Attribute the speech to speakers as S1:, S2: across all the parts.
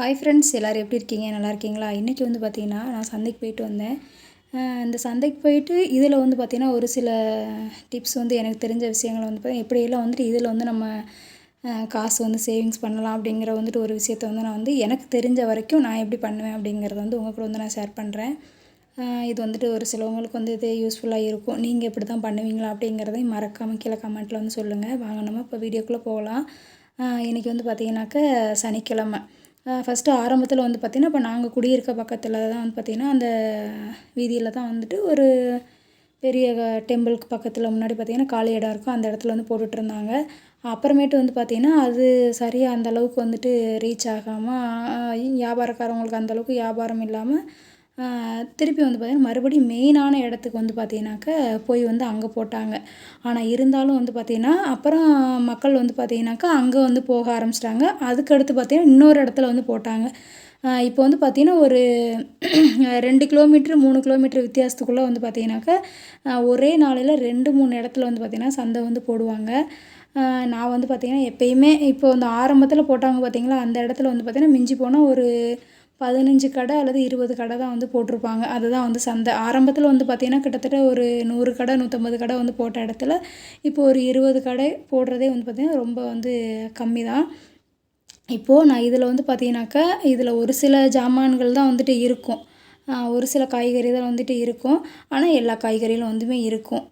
S1: hi friends எல்லோரும் எப்படி இருக்கீங்க நல்லா இருக்கீங்களா இன்றைக்கி வந்து பார்த்திங்கன்னா நான் சந்தைக்கு போயிட்டு வந்தேன் இந்த சந்தைக்கு போயிட்டு இதில் வந்து பார்த்திங்கன்னா ஒரு சில டிப்ஸ் வந்து எனக்கு தெரிஞ்ச விஷயங்களை வந்து பார்த்திங்கன்னா எப்படியெல்லாம் வந்துட்டு இதில் வந்து நம்ம காசு வந்து சேவிங்ஸ் பண்ணலாம் அப்படிங்கிற வந்துட்டு ஒரு விஷயத்த வந்து நான் வந்து எனக்கு தெரிஞ்ச வரைக்கும் நான் எப்படி பண்ணுவேன் அப்படிங்கிறத வந்து உங்கள் கூட வந்து நான் ஷேர் பண்ணுறேன் இது வந்துட்டு ஒரு சிலவங்களுக்கு வந்து இது யூஸ்ஃபுல்லாக இருக்கும் நீங்கள் எப்படி தான் பண்ணுவீங்களா அப்படிங்கிறதையும் மறக்காமல் கீழே கமெண்ட்டில் வந்து சொல்லுங்கள் வாங்க இப்போ வீடியோக்குள்ளே போகலாம் இன்றைக்கி வந்து பார்த்திங்கனாக்கா சனிக்கிழமை ஃபஸ்ட்டு ஆரம்பத்தில் வந்து பார்த்திங்கன்னா இப்போ நாங்கள் குடியிருக்க பக்கத்தில் தான் வந்து பார்த்திங்கன்னா அந்த வீதியில் தான் வந்துட்டு ஒரு பெரிய டெம்பிளுக்கு பக்கத்தில் முன்னாடி பார்த்திங்கன்னா காலி இடம் இருக்கும் அந்த இடத்துல வந்து போட்டுட்ருந்தாங்க அப்புறமேட்டு வந்து பார்த்திங்கன்னா அது சரியாக அந்தளவுக்கு வந்துட்டு ரீச் ஆகாமல் வியாபாரக்காரவங்களுக்கு அந்தளவுக்கு வியாபாரம் இல்லாமல் திருப்பி வந்து பார்த்திங்கன்னா மறுபடியும் மெயினான இடத்துக்கு வந்து பார்த்தீங்கன்னாக்கா போய் வந்து அங்கே போட்டாங்க ஆனால் இருந்தாலும் வந்து பார்த்திங்கன்னா அப்புறம் மக்கள் வந்து பார்த்திங்கனாக்கா அங்கே வந்து போக ஆரம்பிச்சிட்டாங்க அதுக்கடுத்து பார்த்திங்கன்னா இன்னொரு இடத்துல வந்து போட்டாங்க இப்போ வந்து பார்த்தீங்கன்னா ஒரு ரெண்டு கிலோமீட்ரு மூணு கிலோமீட்ரு வித்தியாசத்துக்குள்ளே வந்து பார்த்தீங்கன்னாக்கா ஒரே நாளையில் ரெண்டு மூணு இடத்துல வந்து பார்த்திங்கன்னா சந்தை வந்து போடுவாங்க நான் வந்து பார்த்திங்கன்னா எப்பயுமே இப்போ வந்து ஆரம்பத்தில் போட்டாங்க பார்த்திங்களா அந்த இடத்துல வந்து பார்த்திங்கன்னா மிஞ்சி போனால் ஒரு பதினஞ்சு கடை அல்லது இருபது கடை தான் வந்து போட்டிருப்பாங்க அதுதான் வந்து சந்தை ஆரம்பத்தில் வந்து பார்த்திங்கன்னா கிட்டத்தட்ட ஒரு நூறு கடை நூற்றம்பது கடை வந்து போட்ட இடத்துல இப்போ ஒரு இருபது கடை போடுறதே வந்து பார்த்திங்கன்னா ரொம்ப வந்து கம்மி தான் இப்போது நான் இதில் வந்து பார்த்தீங்கன்னாக்கா இதில் ஒரு சில ஜாமான்கள் தான் வந்துட்டு இருக்கும் ஒரு சில காய்கறி தான் வந்துட்டு இருக்கும் ஆனால் எல்லா காய்கறிகளும் வந்துமே இருக்கும்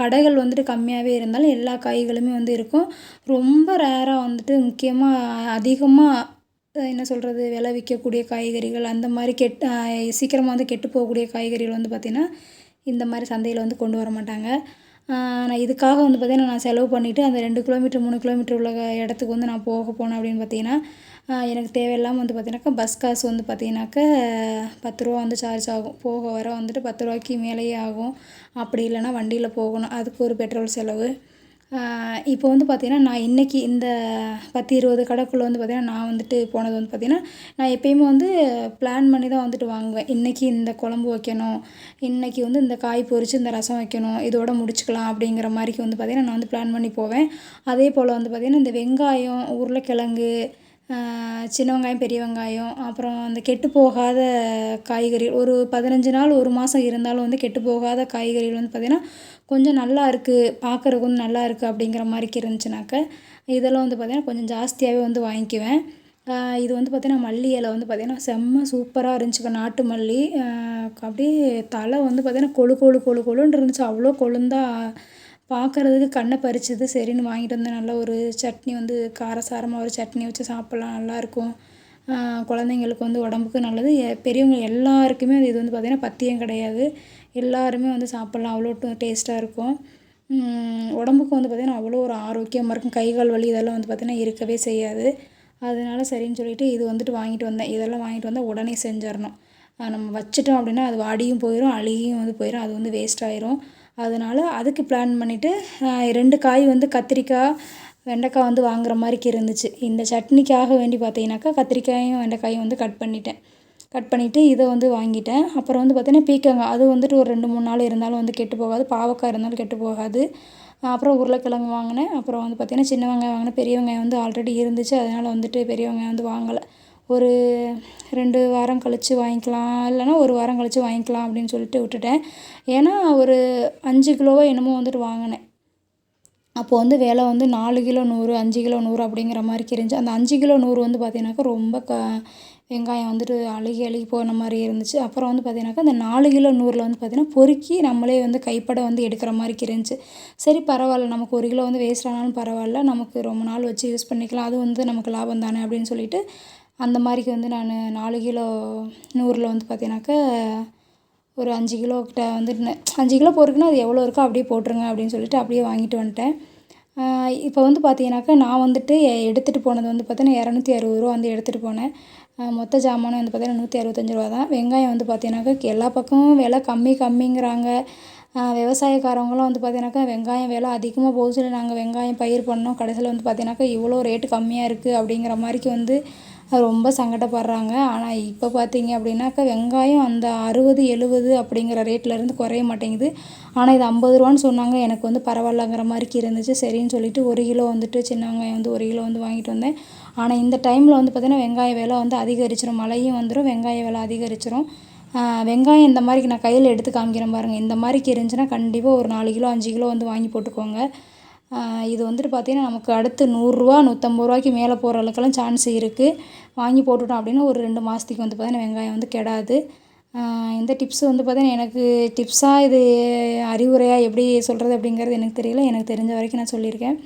S1: கடைகள் வந்துட்டு கம்மியாகவே இருந்தாலும் எல்லா காய்களுமே வந்து இருக்கும் ரொம்ப ரேராக வந்துட்டு முக்கியமாக அதிகமாக என்ன சொல்கிறது விளைவிக்கக்கூடிய காய்கறிகள் அந்த மாதிரி கெட் சீக்கிரமாக வந்து கெட்டு போகக்கூடிய காய்கறிகள் வந்து பார்த்திங்கன்னா இந்த மாதிரி சந்தையில் வந்து கொண்டு வர மாட்டாங்க நான் இதுக்காக வந்து பார்த்திங்கன்னா நான் செலவு பண்ணிவிட்டு அந்த ரெண்டு கிலோமீட்டர் மூணு கிலோமீட்டர் உள்ள இடத்துக்கு வந்து நான் போக போனேன் அப்படின்னு பார்த்திங்கன்னா எனக்கு தேவையில்லாமல் வந்து பார்த்திங்கனாக்கா பஸ் காசு வந்து பார்த்தீங்கன்னாக்க பத்து ரூபா வந்து சார்ஜ் ஆகும் போக வர வந்துட்டு பத்து ரூபாய்க்கு மேலேயே ஆகும் அப்படி இல்லைனா வண்டியில் போகணும் அதுக்கு ஒரு பெட்ரோல் செலவு இப்போ வந்து பார்த்திங்கன்னா நான் இன்றைக்கி இந்த பத்து இருபது கடைக்குள்ளே வந்து பார்த்திங்கன்னா நான் வந்துட்டு போனது வந்து பார்த்திங்கன்னா நான் எப்போயுமே வந்து பிளான் பண்ணி தான் வந்துட்டு வாங்குவேன் இன்றைக்கி இந்த குழம்பு வைக்கணும் இன்றைக்கி வந்து இந்த காய் பொறிச்சு இந்த ரசம் வைக்கணும் இதோட முடிச்சுக்கலாம் அப்படிங்கிற மாதிரிக்கு வந்து பார்த்திங்கன்னா நான் வந்து பிளான் பண்ணி போவேன் அதே போல் வந்து பார்த்திங்கன்னா இந்த வெங்காயம் உருளைக்கிழங்கு சின்ன வெங்காயம் பெரிய வெங்காயம் அப்புறம் அந்த கெட்டு போகாத காய்கறி ஒரு பதினஞ்சு நாள் ஒரு மாதம் இருந்தாலும் வந்து கெட்டு போகாத காய்கறிகள் வந்து பார்த்திங்கன்னா கொஞ்சம் நல்லா இருக்குது பார்க்குறதுக்கு வந்து நல்லா இருக்குது அப்படிங்கிற மாதிரிக்கு இருந்துச்சுனாக்க இதெல்லாம் வந்து பார்த்திங்கன்னா கொஞ்சம் ஜாஸ்தியாகவே வந்து வாங்கிக்குவேன் இது வந்து பார்த்திங்கன்னா மல்லி இலை வந்து பார்த்திங்கன்னா செம்ம சூப்பராக இருந்துச்சுக்க நாட்டு மல்லி அப்படியே தலை வந்து பார்த்திங்கன்னா கொழு கொழு கொழு கொழுன்னு இருந்துச்சு அவ்வளோ கொழுந்தா பார்க்குறதுக்கு கண்ணை பறிச்சது சரின்னு வாங்கிட்டு வந்து நல்ல ஒரு சட்னி வந்து காரசாரமாக ஒரு சட்னி வச்சு சாப்பிட்லாம் நல்லாயிருக்கும் குழந்தைங்களுக்கு வந்து உடம்புக்கு நல்லது பெரியவங்க எல்லாருக்குமே அது இது வந்து பார்த்திங்கன்னா பத்தியம் கிடையாது எல்லாருமே வந்து சாப்பிட்லாம் அவ்வளோ டேஸ்ட்டாக இருக்கும் உடம்புக்கு வந்து பார்த்திங்கன்னா அவ்வளோ ஒரு ஆரோக்கியமாக இருக்கும் கை கால் வலி இதெல்லாம் வந்து பார்த்திங்கன்னா இருக்கவே செய்யாது அதனால சரின்னு சொல்லிவிட்டு இது வந்துட்டு வாங்கிட்டு வந்தேன் இதெல்லாம் வாங்கிட்டு வந்தால் உடனே செஞ்சிடணும் நம்ம வச்சிட்டோம் அப்படின்னா அது வாடியும் போயிடும் அழுகியும் வந்து போயிடும் அது வந்து வேஸ்ட் ஆயிரும் அதனால் அதுக்கு பிளான் பண்ணிவிட்டு ரெண்டு காய் வந்து கத்திரிக்காய் வெண்டைக்காய் வந்து வாங்குற மாதிரிக்கு இருந்துச்சு இந்த சட்னிக்காக வேண்டி பார்த்தீங்கன்னாக்கா கத்திரிக்காயும் வெண்டைக்காயும் வந்து கட் பண்ணிட்டேன் கட் பண்ணிவிட்டு இதை வந்து வாங்கிட்டேன் அப்புறம் வந்து பார்த்தீங்கன்னா பீக்கங்காய் அது வந்துட்டு ஒரு ரெண்டு மூணு நாள் இருந்தாலும் வந்து கெட்டு போகாது பாவக்காய் இருந்தாலும் கெட்டு போகாது அப்புறம் உருளைக்கிழங்கு வாங்கினேன் அப்புறம் வந்து பார்த்திங்கன்னா சின்ன வெங்காயம் வாங்கினேன் பெரிய வெங்காயம் வந்து ஆல்ரெடி இருந்துச்சு அதனால் வந்துட்டு பெரிய வெங்காயம் வந்து வாங்கலை ஒரு ரெண்டு வாரம் கழித்து வாங்கிக்கலாம் இல்லைன்னா ஒரு வாரம் கழித்து வாங்கிக்கலாம் அப்படின்னு சொல்லிட்டு விட்டுட்டேன் ஏன்னா ஒரு அஞ்சு கிலோவோ என்னமோ வந்துட்டு வாங்கினேன் அப்போது வந்து விலை வந்து நாலு கிலோ நூறு அஞ்சு கிலோ நூறு அப்படிங்கிற மாதிரி இருந்துச்சு அந்த அஞ்சு கிலோ நூறு வந்து பார்த்திங்கனாக்கா ரொம்ப க வெங்காயம் வந்துட்டு அழுகி அழுகி போன மாதிரி இருந்துச்சு அப்புறம் வந்து பார்த்தீங்கன்னாக்கா அந்த நாலு கிலோ நூறில் வந்து பார்த்திங்கன்னா பொறுக்கி நம்மளே வந்து கைப்பட வந்து எடுக்கிற மாதிரி இருந்துச்சு சரி பரவாயில்ல நமக்கு ஒரு கிலோ வந்து வேஸ்ட் ஆனாலும் பரவாயில்ல நமக்கு ரொம்ப நாள் வச்சு யூஸ் பண்ணிக்கலாம் அது வந்து நமக்கு லாபம் தானே அப்படின்னு சொல்லிட்டு அந்த மாதிரிக்கு வந்து நான் நாலு கிலோ நூறில் வந்து பார்த்தீங்கன்னாக்க ஒரு அஞ்சு கிலோ கிட்ட வந்து அஞ்சு கிலோ போருக்குன்னா அது எவ்வளோ இருக்கோ அப்படியே போட்டுருங்க அப்படின்னு சொல்லிட்டு அப்படியே வாங்கிட்டு வந்துட்டேன் இப்போ வந்து பார்த்தீங்கன்னாக்கா நான் வந்துட்டு எடுத்துகிட்டு போனது வந்து பார்த்தீங்கன்னா இரநூத்தி அறுபது ரூபா வந்து எடுத்துகிட்டு போனேன் மொத்த ஜாமானும் வந்து பார்த்தீங்கன்னா நூற்றி அறுபத்தஞ்சி ரூபா தான் வெங்காயம் வந்து பார்த்தீங்கன்னாக்கா எல்லா பக்கமும் விலை கம்மி கம்மிங்கிறாங்க விவசாயக்காரங்களும் வந்து பார்த்தீங்கன்னாக்கா வெங்காயம் விலை அதிகமாக போகுது இல்லை நாங்கள் வெங்காயம் பயிர் பண்ணோம் கடைசியில் வந்து பார்த்தீங்கன்னாக்கா இவ்வளோ ரேட்டு கம்மியாக இருக்குது அப்படிங்கிற மாதிரிக்கு வந்து ரொம்ப சங்கடப்படுறாங்க ஆனால் இப்போ பார்த்தீங்க அப்படின்னாக்கா வெங்காயம் அந்த அறுபது எழுபது அப்படிங்கிற ரேட்லேருந்து குறைய மாட்டேங்குது ஆனால் இது ஐம்பது ரூபான்னு சொன்னாங்க எனக்கு வந்து பரவாயில்லங்கிற மாதிரிக்கு இருந்துச்சு சரின்னு சொல்லிட்டு ஒரு கிலோ வந்துட்டு சின்ன வெங்காயம் வந்து ஒரு கிலோ வந்து வாங்கிட்டு வந்தேன் ஆனால் இந்த டைமில் வந்து பார்த்திங்கன்னா வெங்காய விலை வந்து அதிகரிச்சிடும் மழையும் வந்துடும் வெங்காய விலை அதிகரிச்சிடும் வெங்காயம் இந்த மாதிரிக்கு நான் கையில் எடுத்து காமிக்கிறேன் பாருங்கள் இந்த மாதிரிக்கு இருந்துச்சுன்னா கண்டிப்பாக ஒரு நாலு கிலோ அஞ்சு கிலோ வந்து வாங்கி போட்டுக்கோங்க இது வந்துட்டு பார்த்திங்கன்னா நமக்கு அடுத்து நூறுரூவா நூற்றம்பது ரூபாய்க்கு மேலே போகிற அளவுக்கெல்லாம் சான்ஸ் இருக்குது வாங்கி போட்டுவிட்டோம் அப்படின்னா ஒரு ரெண்டு மாதத்துக்கு வந்து பார்த்திங்கன்னா வெங்காயம் வந்து கெடாது இந்த டிப்ஸ் வந்து பார்த்திங்கன்னா எனக்கு டிப்ஸாக இது அறிவுரையாக எப்படி சொல்கிறது அப்படிங்கிறது எனக்கு தெரியல எனக்கு தெரிஞ்ச வரைக்கும் நான் சொல்லியிருக்கேன்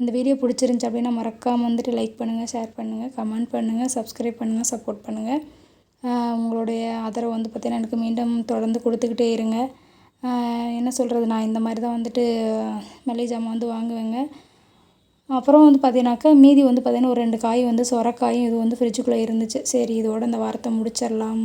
S1: இந்த வீடியோ பிடிச்சிருந்துச்சி அப்படின்னா மறக்காமல் வந்துட்டு லைக் பண்ணுங்கள் ஷேர் பண்ணுங்கள் கமெண்ட் பண்ணுங்கள் சப்ஸ்கிரைப் பண்ணுங்கள் சப்போர்ட் பண்ணுங்கள் உங்களுடைய ஆதரவு வந்து பார்த்திங்கன்னா எனக்கு மீண்டும் தொடர்ந்து கொடுத்துக்கிட்டே இருங்க என்ன சொல்கிறது நான் இந்த மாதிரி தான் வந்துட்டு மளிகை ஜாமான் வந்து வாங்குவேங்க அப்புறம் வந்து பார்த்தீங்கன்னாக்கா மீதி வந்து பார்த்தீங்கன்னா ஒரு ரெண்டு காய் வந்து சொரைக்காயும் இது வந்து ஃப்ரிட்ஜுக்குள்ளே இருந்துச்சு சரி இதோடு இந்த வாரத்தை முடிச்சிடலாம்